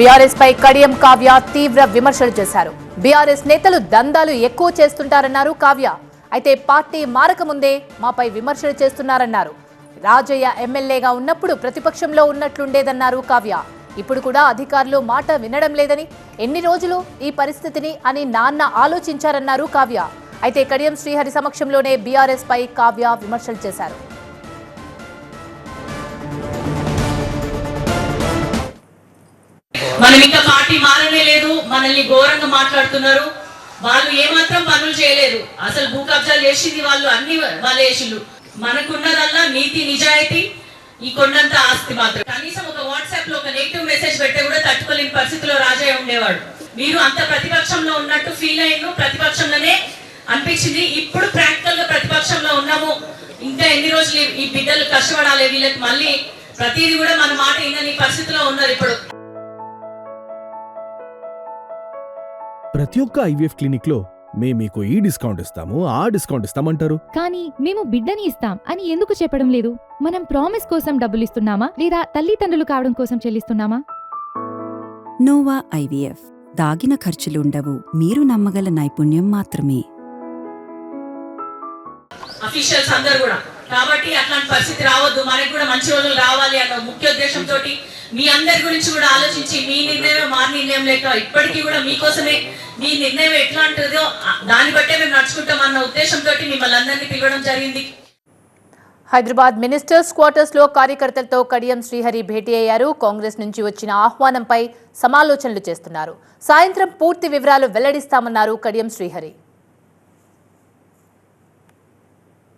BRS పై కడియం కావ్య తీవ్ర విమర్శలు చేశారు. బీఆర్ఎస్ నేతలు దందాలు ఎక్కువ చేస్తుంటారన్నారు కావ్య. అయితే పార్టీ మారకముందే మాపై విమర్శలు చేస్తున్నారన్నారు. రాజయ్య ఎమ్మెల్యేగా ఉన్నప్పుడు ప్రతిపక్షంలో ఉన్నట్లుండేదన్నారు కావ్య. ఇప్పుడు కూడా అధికారులు మాట వినడం లేదని ఎన్ని రోజులు ఈ పరిస్థితిని అని నాన్న ఆలోచించారన్నారు కావ్య. అయితే కడియం శ్రీహరి సమక్షంలోనే బీఆర్ఎస్ పై కావ్య విమర్శలు చేశారు. మనం ఇంకా పార్టీ మారనే లేదు. మనల్ని ఘోరంగా మాట్లాడుతున్నారు. వాళ్ళు ఏమాత్రం పనులు చేయలేదు. అసలు భూ కబ్జాలు చేసింది వాళ్ళు అన్ని వాళ్ళు వేసిండు మనకున్నదల్లా నీతి నిజాయితీ ఈ కొండంత ఆస్తి మాత్రం కనీసం ఒక వాట్సాప్లో ఒక నెగిటివ్ మెసేజ్ పెట్టే కూడా తట్టుకోలేని పరిస్థితిలో రాజయ్య ఉండేవాడు. మీరు అంత ప్రతిపక్షంలో ఉన్నట్టు ఫీల్ అయ్యాను ప్రతిపక్షంలోనే అనిపించింది. ఇప్పుడు ప్రాక్టికల్గా ప్రతిపక్షంలో ఉన్నాము. ఇంకా ఎన్ని రోజులు ఈ- బిడ్డలు కష్టపడాలి వీళ్ళకి మళ్ళీ ప్రతిదీ కూడా మన మాట వినని పరిస్థితిలో ఉన్నారు ఇప్పుడు. ప్రతి ఒక్క ఐవీఎఫ్ క్లినిక్లో మేము మీకు ఈ డిస్కౌంట్ ఇస్తాము ఆ డిస్కౌంట్ ఇస్తామంటారు. కానీ మేము బిడ్డని ఇస్తాం అని ఎందుకు చెప్పడం లేదు? మనం ప్రామిస్ కోసం డబ్బులు ఇస్తున్నామా? లేదా తల్లిదండ్రులు కావడం కోసం చెల్లిస్తున్నామా? Nova IVF. దాగిన ఖర్చులుండవు మీరు నమ్మగల నైపుణ్యం మాత్రమే. అఫీషియల్స్ అందరు కూడా. కాబట్టి అట్లాంటి పరిస్థితి రావద్దు. మనకి కూడా మంచి రోజులు రావాలి అన్న తోటి మీ అందరి గురించి కూడా ఆలోచించి మీ నిర్ణయం మా నిర్ణయం లేక ఇప్పటికీ కూడా మీకోసమే మీ నిర్ణయం ఎట్లాంటిదో ఆ- దాన్ని బట్టే మేము నడుచుకుంటాం అన్న ఉద్దేశంతో మిమ్మల్ని అందరినీ పిలవడం జరిగింది. హైదరాబాద్ మినిస్టర్స్ క్వార్టర్స్లో కార్యకర్తలతో కడియం శ్రీహరి భేటీ అయ్యారు. కాంగ్రెస్ నుంచి వచ్చిన ఆహ్వానంపై సమాలోచనలు చేస్తున్నారు. సాయంత్రం పూర్తి వివరాలు వెల్లడిస్తామన్నారు కడియం శ్రీహరి.